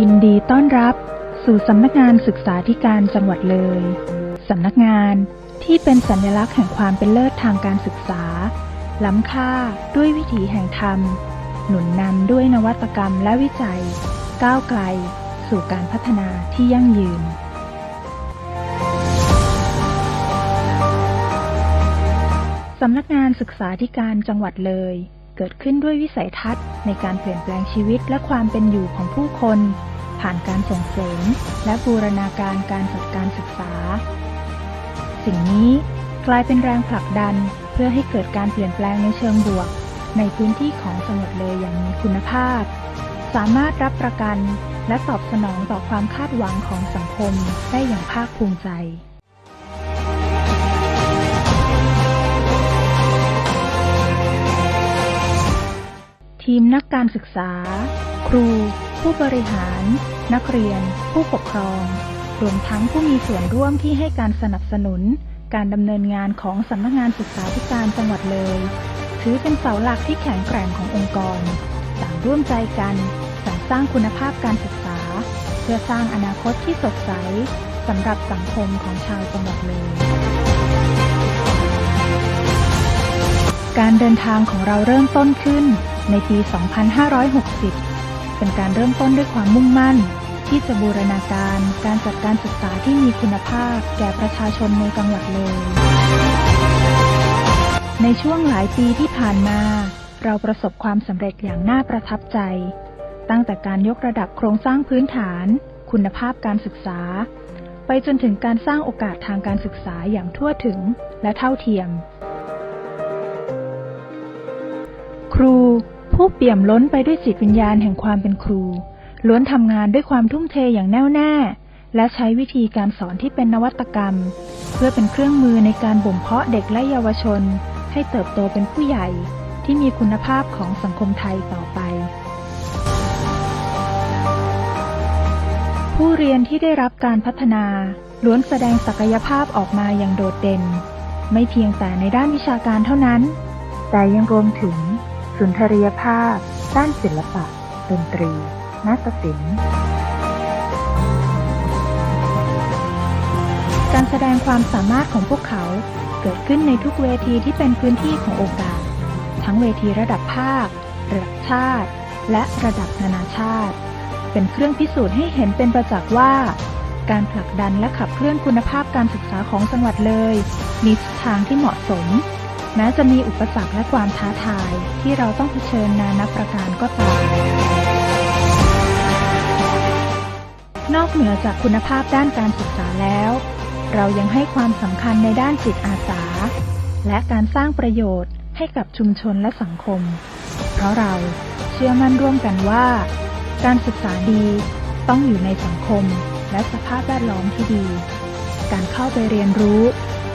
ยินดีต้อนรับสู่สำนักงานศึกษาธิการจังหวัดเลย สำนักงานที่เป็นสัญลักษณ์แห่งความเป็นเลิศทางการศึกษา ล้ำค่าด้วยวิถีแห่งธรรม หนุนนำด้วยนวัตกรรมและวิจัย ก้าวไกล สู่การพัฒนาที่ยั่งยืนสำนักงานศึกษาธิการจังหวัดเลย เกิดขึ้นด้วยวิสัยทัศน์ในการเปลี่ยนแปลงชีวิตและความเป็นอยู่ของผู้คน ผ่านการส่งเสริม และบูรณาการการจัดการศึกษา สิ่งนี้กลายเป็นแรงผลักดันเพื่อให้เกิดการเปลี่ยนแปลงในเชิงบวก ในพื้นที่ของจังหวัดเลยอย่างมีคุณภาพ สามารถรับประกันและตอบสนองต่อความคาดหวังของสังคมได้อย่างภาคภูมิใจ ทีมนักการศึกษา ครู ผู้บริหาร นักเรียน ผู้ปกครอง รวมทั้งผู้มีส่วนร่วมที่ให้การสนับสนุน การดำเนินงานของสำนักงานศึกษาธิการจังหวัดเลย ถือเป็นเสาหลักที่แข็งแกร่งขององค์กร ต่างร่วมใจกันสรรสร้างคุณภาพการศึกษา เพื่อสร้างอนาคตที่สดใสสำหรับสังคมของชาวจังหวัดเลยการเดินทางของเราเริ่มต้นขึ้น ในปี 2560 เป็นการเริ่มต้นด้วยความมุ่งมั่น ที่จะบูรณาการการจัดการศึกษาที่มีคุณภาพแก่ประชาชนในจังหวัดเลย ในช่วงหลายปีที่ผ่านมา เราประสบความสำเร็จอย่างน่าประทับใจ ตั้งแต่การยกระดับโครงสร้างพื้นฐาน คุณภาพการศึกษา ไปจนถึงการสร้างโอกาสทางการศึกษาอย่างทั่วถึงและเท่าเทียมครู ผู้เปี่ยมล้นไปด้วยจิตวิญญาณแห่งความเป็นครู ล้วนทำงานด้วยความทุ่มเทอย่างแน่วแน่ และใช้วิธีการสอนที่เป็นนวัตกรรม เพื่อเป็นเครื่องมือในการบ่มเพาะเด็กและเยาวชน ให้เติบโตเป็นผู้ใหญ่ที่มีคุณภาพของสังคมไทยต่อไป ผู้เรียนที่ได้รับการพัฒนาล้วนแสดงศักยภาพออกมาอย่างโดดเด่น ไม่เพียงแต่ในด้านวิชาการเท่านั้น แต่ยังรวมถึง สุนทรียภาพ ด้านศิลปะ ดนตรี นาฏศิลป์ การแสดงความสามารถของพวกเขาเกิดขึ้นในทุกเวทีที่เป็นพื้นที่ของโอกาส ทั้งเวทีระดับภาค ระดับชาติ และระดับนานาชาติ เป็นเครื่องพิสูจน์ให้เห็นเป็นประจักษ์ว่า การผลักดันและขับเคลื่อนคุณภาพการศึกษาของจังหวัดเลย มีทิศทางที่เหมาะสม แม้จะมีอุปสรรคและความท้าทายที่เราต้องเผชิญนานับประการก็ตาม นอกเหนือจากคุณภาพด้านการศึกษาแล้ว เรายังให้ความสำคัญในด้านจิตอาสา และการสร้างประโยชน์ให้กับชุมชนและสังคม เพราะเราเชื่อมั่นร่วมกันว่า การศึกษาดีต้องอยู่ในสังคมและสภาพแวดล้อมที่ดี การเข้าไปเรียนรู้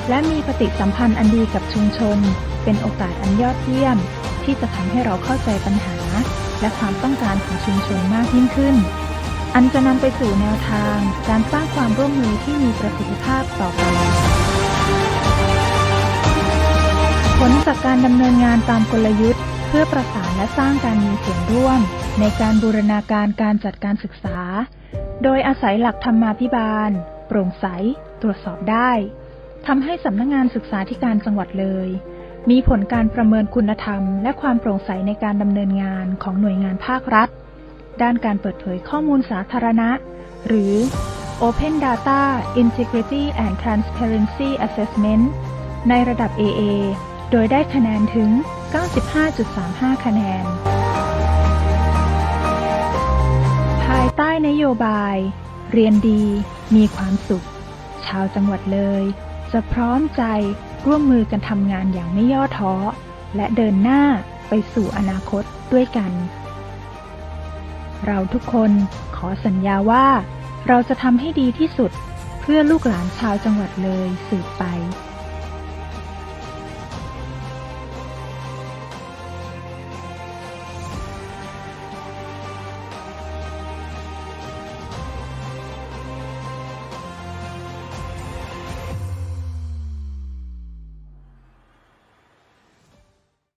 และมีปฏิสัมพันธ์อันดีกับชุมชน เป็นโอกาสอันยอดเยี่ยม ที่จะทำให้เราเข้าใจปัญหา และความต้องการของชุมชนมากยิ่งขึ้น อันจะนำไปสู่แนวทาง การสร้างความร่วมมือที่มีประสิทธิภาพต่อไปผลจากการดำเนินงานตามกลยุทธ์ เพื่อประสานและสร้างการมีส่วนร่วม ในการบูรณาการการจัดการศึกษา โดยอาศัยหลักธรรมาภิบาล โปร่งใส ตรวจสอบได้ ทำให้สำนักงานศึกษาธิการจังหวัดเลย มีผลการประเมินคุณธรรม และความโปร่งใสในการดำเนินงานของหน่วยงานภาครัฐ ด้านการเปิดเผยข้อมูลสาธารณะ หรือ Open Data Integrity and Transparency Assessment ในระดับ AA โดยได้คะแนนถึง 95.35 คะแนน ภายใต้นโยบาย เรียนดี มีความสุข ชาวจังหวัดเลย จะพร้อมใจร่วมมือกันทำงานอย่างไม่ย่อท้อ และเดินหน้าไปสู่อนาคตด้วยกัน เราทุกคนขอสัญญาว่า เราจะทำให้ดีที่สุดเพื่อลูกหลานชาวจังหวัดเลยสืบไป